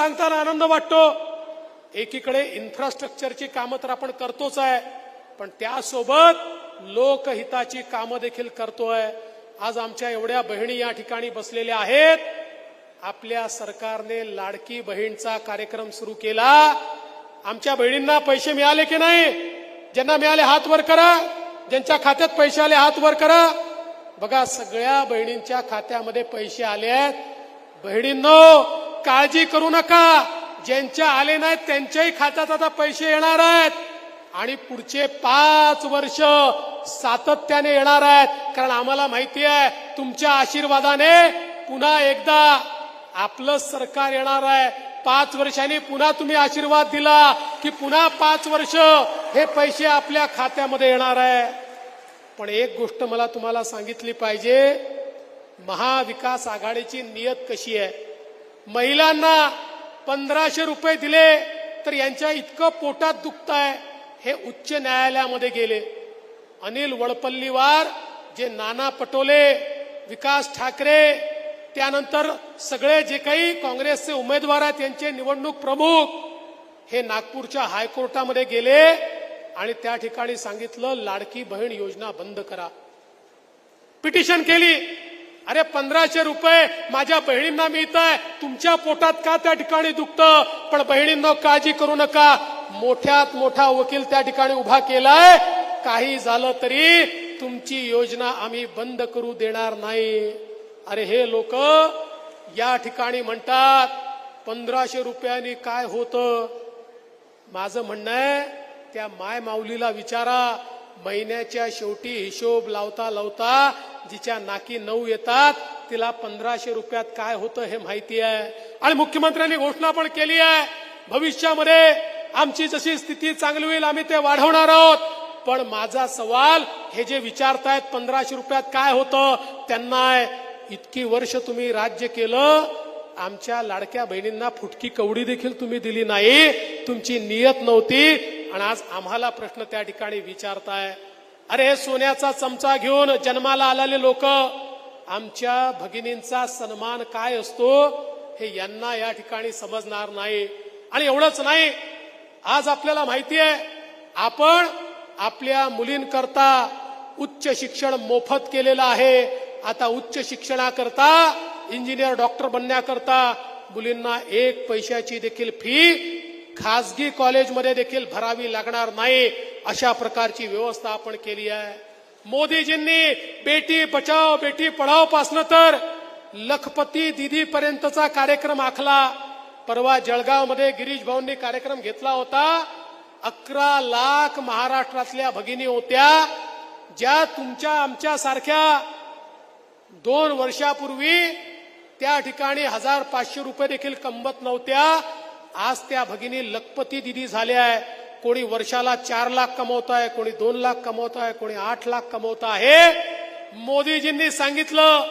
सांगताना आनंद वाटतो. एकीकडे इन्फ्रास्ट्रक्चरची कामं तर आपण करतोच आहे पण त्यासोबत लोकहिताची कामं देखील करतोय. आज आमच्या एवढ्या बहिणी या ठिकाणी बसलेल्या आहेत. आपल्या सरकारने लाडकी बहीणचा कार्यक्रम सुरू केला. आमच्या बहिणींना पैसे मिळाले की नाही? ज्यांना मिळाले हात वर करा. ज्यांच्या खात्यात पैसे आले हात वर करा. बघा सगळ्या बहिणींच्या खात्यामध्ये पैसे आले आहेत. बहिणींनो काळजी करू नका. ज्यांच्या आले नाहीत त्यांच्याही खात्यात आता पैसे येणार आहेत. आणि पुढचे पाच वर्ष सातत्याने येणार आहेत. कारण आम्हाला माहिती आहे तुमच्या आशीर्वादाने पुन्हा एकदा आपलं सरकार येणार आहे. पाच वर्षांनी पुन्हा तुम्ही आशीर्वाद दिला की पुन्हा पाच वर्ष हे पैसे आपल्या खात्यामध्ये येणार आहे. पण एक गोष्ट मला तुम्हाला सांगितली पाहिजे महाविकास आघाडीची नियत कशी आहे? महिलांना पंधराशे रुपये दिले तर यांच्या इतकं पोटात दुखत आहे हे उच्च न्यायालयामध्ये गेले. अनिल वडपल्लीवार जे नाना पटोले विकास ठाकरे त्यानंतर सगळे जे काही काँग्रेसचे उमेदवार आहेत त्यांचे निवडणूक प्रमुख हे नागपूरच्या हायकोर्टामध्ये गेले आणि त्या ठिकाणी सांगितलं लाडकी बहीण योजना बंद करा. पिटिशन केली. अरे पंधराशे रुपये माझ्या बहिणींना मिळत आहे तुमच्या पोटात का त्या ठिकाणी दुखतं? पण बहिणींना काळजी करू नका. मोठ्यात मोठा वकील त्या ठिकाणी उभा केलाय. काही झालं तरी तुमची योजना आम्ही बंद करू देणार नाही. अरे हे लोक या ठिकाणी म्हणतात पंधराशे रुपयांनी काय होतं? माझं म्हणणं आहे त्या माय माऊलीला विचारा. महिन्याच्या शेवटी हिशोब लावता लावता जिच्या नाकी नऊ येतात तिला पंधराशे रुपयात काय होतं हे माहिती आहे. आणि मुख्यमंत्र्यांनी घोषणा पण केली आहे भविष्यामध्ये आमची जशी स्थिती चांगली होईल आम्ही ते वाढवणार आहोत. पण माझा सवाल हे जे विचारतायत पंधराशे रुपयात काय होतं त्यांना इतकी वर्ष तुम्ही राज्य केलं आमच्या लाडक्या बहिणींना फुटकी कवडी देखील तुम्ही दिली नाही तुमची नियत नव्हती आणि आज आम्हाला प्रश्न त्या ठिकाणी विचारताय अरे सोन्याचा चमचा घेऊन जन्माला आलेले लोक आमच्या भगिनींचा सन्मान काय असतो हे यांना या ठिकाणी समजणार नाही. आणि एवढंच नाही आज आपल्याला माहिती आहे आपण आपल्या मुलींकरता उच्च शिक्षण मोफत केलेलं आहे. आता उच्च शिक्षणाकरता इंजिनियर डॉक्टर बनण्याकरता मुलींना एक पैशाची देखील फी खासगी कॉलेजमध्ये देखील भरावी लागणार नाही अशा प्रकारची व्यवस्था आपण केली आहे. मोदीजींनी बेटी बचाव बेटी पढाव पासनं तर लखपती दिदीपर्यंतचा कार्यक्रम आखला. परवा जळगावमध्ये गिरीश भाऊंनी कार्यक्रम घेतला होता. अकरा लाख महाराष्ट्रातल्या भगिनी होत्या ज्या तुमच्या आमच्या सारख्या दोन वर्षापूर्वी त्या ठिकाणी हजार पाचशे रुपये देखील कमवत नव्हत्या. आज त्या भगिनी लखपती दिदी झाल्या आहे. कोणी वर्षाला चार लाख कमवत आहे कोणी दोन लाख कमवत आहे कोणी आठ लाख कमवत आहे. मोदीजींनी सांगितलं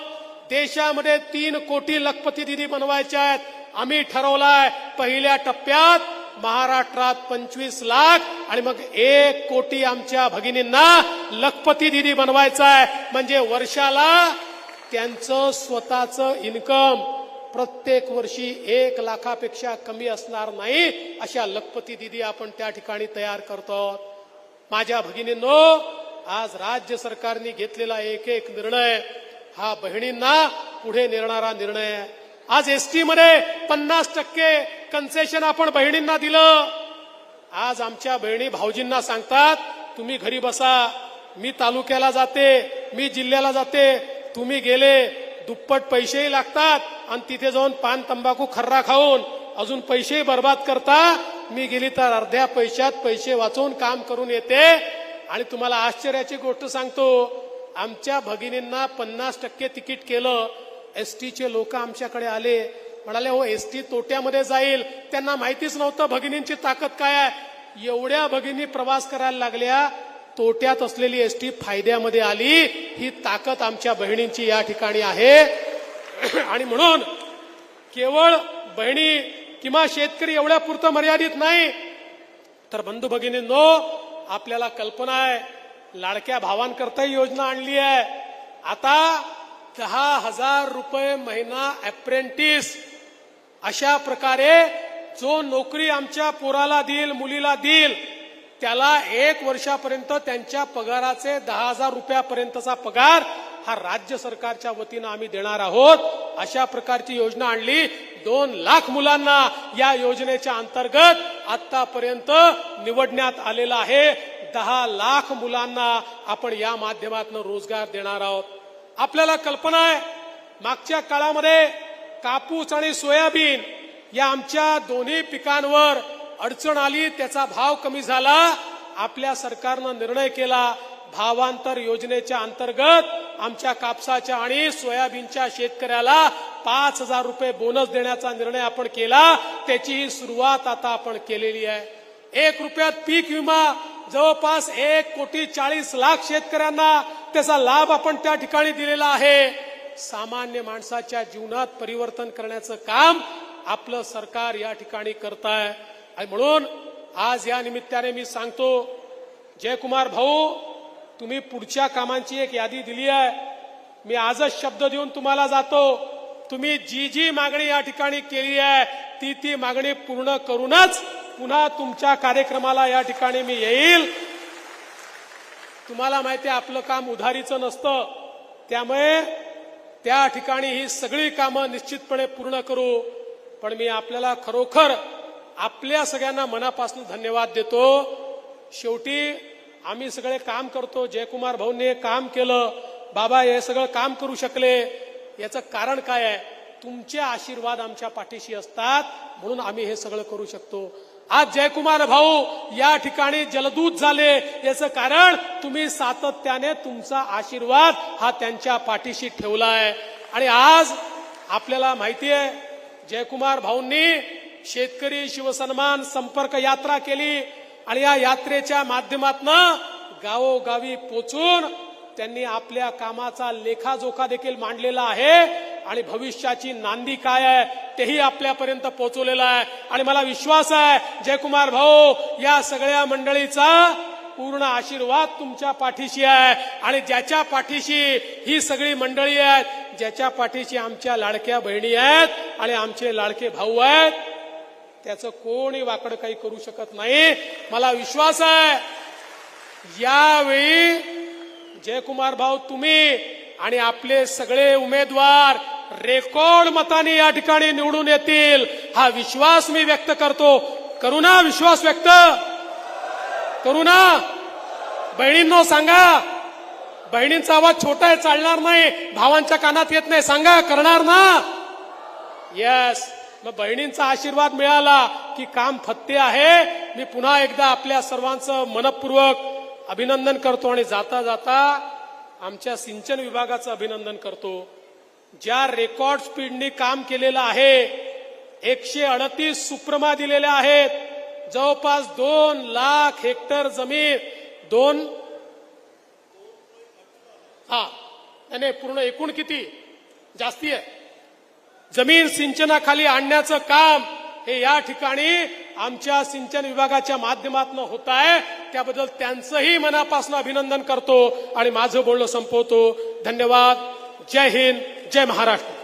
देशामध्ये तीन कोटी लखपती दिदी बनवायच्या आहेत. आम्ही ठरवलाय पहिल्या टप्प्यात महाराष्ट्रात पंचवीस लाख आणि मग एक कोटी आमच्या भगिनींना लखपती दिदी बनवायचं आहे. म्हणजे वर्षाला त्यांचं स्वतःचं इन्कम प्रत्येक वर्षी एक लाखापेक्षा कमी असणार नाही अशा लखपती दिदी आपण त्या ठिकाणी तयार करतो. माझ्या भगिनींनो आज राज्य सरकारने घेतलेला एक एक निर्णय हा बहिणींना पुढे नेणारा निर्णय. आहे आज एसटी मध्ये पन्नास टक्के कन्सेशन आपण बहिणींना दिलं. आज आमच्या बहिणी भाऊजींना सांगतात तुम्ही घरी बसा मी तालुक्याला जाते मी जिल्ह्याला जाते तुम्ही गेले दुप्पट पैसेही लागतात आणि तिथे जाऊन पान तंबाखू खर्रा खाऊन अजून पैसेही बर्बाद करता मी गेली तर अर्ध्या पैशात पैसे वाचवून काम करून येते. आणि तुम्हाला आश्चर्याची गोष्ट सांगतो आमच्या भगिनींना पन्नास टक्के तिकीट केलं. एस टीचे लोक आमच्याकडे आले. म्हणाले हो एस टी तोट्यामध्ये जाईल. त्यांना माहितीच नव्हतं भगिनींची ताकद काय आहे. एवढ्या भगिनी प्रवास करायला लागल्या. तोट्यात असलेली एस टी फायद्यामध्ये आली. ही ताकद आमच्या बहिणींची या ठिकाणी आहे. आणि म्हणून केवळ बहिणी किंवा शेतकरी एवढ्या पुरतं मर्यादित नाही तर बंधू भगिनींनो आपल्याला कल्पना आहे लाडक्या भावांकरताही योजना आणली आहे. आता दहा हजार रुपये महिना अप्रेंटिस अशा प्रकारे जो नोकरी आमच्या पोराला देईल मुलीला देईल त्याला एक वर्षापर्यंत त्यांच्या पगाराचे दहा हजार रुपयापर्यंतचा पगार हा राज्य सरकारच्या वतीनं आम्ही देणार आहोत. अशा प्रकारची योजना आणली. दोन लाख मुलांना या योजनेच्या अंतर्गत आतापर्यंत निवडण्यात आलेला आहे. दहा लाख मुलांना आपण या माध्यमातून रोजगार देणार आहोत. आपल्याला कल्पना आहे मागच्या काळामध्ये कापूस आणि सोयाबीन या आमच्या दोन्ही पिकांवर अडचण आली त्याचा भाव कमी झाला. आपल्या सरकारनं निर्णय केला भावांतर योजनेच्या अंतर्गत आमच्या कापसाच्या आणि सोयाबीनच्या शेतकऱ्याला पाच हजार रुपये बोनस देण्याचा निर्णय आपण केला. त्याची ही सुरुवात आता आपण केलेली आहे. एक रुपयात पीक विमा जवळपास एक कोटी चाळीस लाख शेतकऱ्यांना त्याचा लाभ आपण त्या ठिकाणी दिलेला आहे. सामान्य माणसाच्या जीवनात परिवर्तन करण्याचं काम आपलं सरकार या ठिकाणी करत आहे आणि म्हणून आज या निमित्ताने मी सांगतो जयकुमार भाऊ तुम्ही पुढच्या कामांची एक यादी दिली आहे. मी आजच शब्द देऊन तुम्हाला जातो. तुम्ही जी जी मागणी या ठिकाणी केली आहे ती ती मागणी पूर्ण करूनच पुन्हा तुमच्या कार्यक्रमाला या ठिकाणी मी येईल. तुम्हाला माहिती आहे आपलं काम उधारीचं नसतं. त्यामुळे त्या ठिकाणी ही सगळी कामं निश्चितपणे पूर्ण करू. पण मी आपल्याला खरोखर आपल्या सगळ्यांना मनापासून धन्यवाद देतो. शेवटी आम्ही सगळे काम करतो जयकुमार भाऊंनी काम केलं बाबा हे सगळं काम करू शकले. याचं कारण काय आहे? तुमचे आशीर्वाद आमच्या पाठीशी असतात म्हणून आम्ही हे सगळं करू शकतो. आज जयकुमार भाऊ या ठिकाणी जलदूत झाले. याचं कारण तुम्ही सातत्याने तुमचा आशीर्वाद हा त्यांच्या पाठीशी ठेवला आहे आणि आज आपल्याला माहिती आहे जयकुमार भाऊंनी शेतकरी शिवसन्मान संपर्क यात्रा केली. आणि या यात्रेच्या माध्यमातनं गावोगावी पोचून त्यांनी आपल्या कामाचा लेखाजोखा देखील मांडलेला आहे आणि भविष्याची नांदी काय आहे तेही आपल्यापर्यंत पोहोचवलेलं आहे. आणि मला विश्वास आहे जयकुमार भाऊ या सगळ्या मंडळीचा पूर्ण आशीर्वाद तुमच्या पाठीशी आहे. आणि ज्याच्या पाठीशी ही सगळी मंडळी आहेत ज्याच्या पाठीशी आमच्या लाडक्या बहिणी आहेत आणि आमचे लाडके भाऊ आहेत त्याचं कोणी वाकड काही करू शकत नाही? मला विश्वास आहे. यावेळी जयकुमार भाऊ तुम्ही आणि आपले सगळे उमेदवार रेकॉर्ड मताने या ठिकाणी निवडून येतील. हा विश्वास मी व्यक्त करतो. करू ना विश्वास व्यक्त. करू ना बहिणींनो सांगा. बहिणींचा आवाज छोटा आहे चालणार नाही. भावांच्या कानात येत नाही. सांगा करणार ना? येस मग बहिणींचा आशीर्वाद मिळाला की काम फत्ते आहे. मी पुन्हा एकदा आपल्या सर्वांचं मनपूर्वक अभिनंदन करतो आणि जाता जाता आमच्या सिंचन विभागाचं अभिनंदन करतो. ज्या रेकॉर्ड स्पीडनी काम केलेलं आहे एकशे अडतीस सुप्रमा दिलेल्या आहेत. जवळपास दोन लाख हेक्टर जमीन दोन हा नाही, पूर्ण एकूण किती? जास्ती आहे. जमीन सिंचनाखाली आणण्याचं काम हे या ठिकाणी आमच्या सिंचन विभागाच्या माध्यमातून होत आहे. त्याबद्दल त्यांचंही मनापासून अभिनंदन करतो आणि माझं बोलणं संपवतो. धन्यवाद. जय हिंद. जय महाराष्ट्र.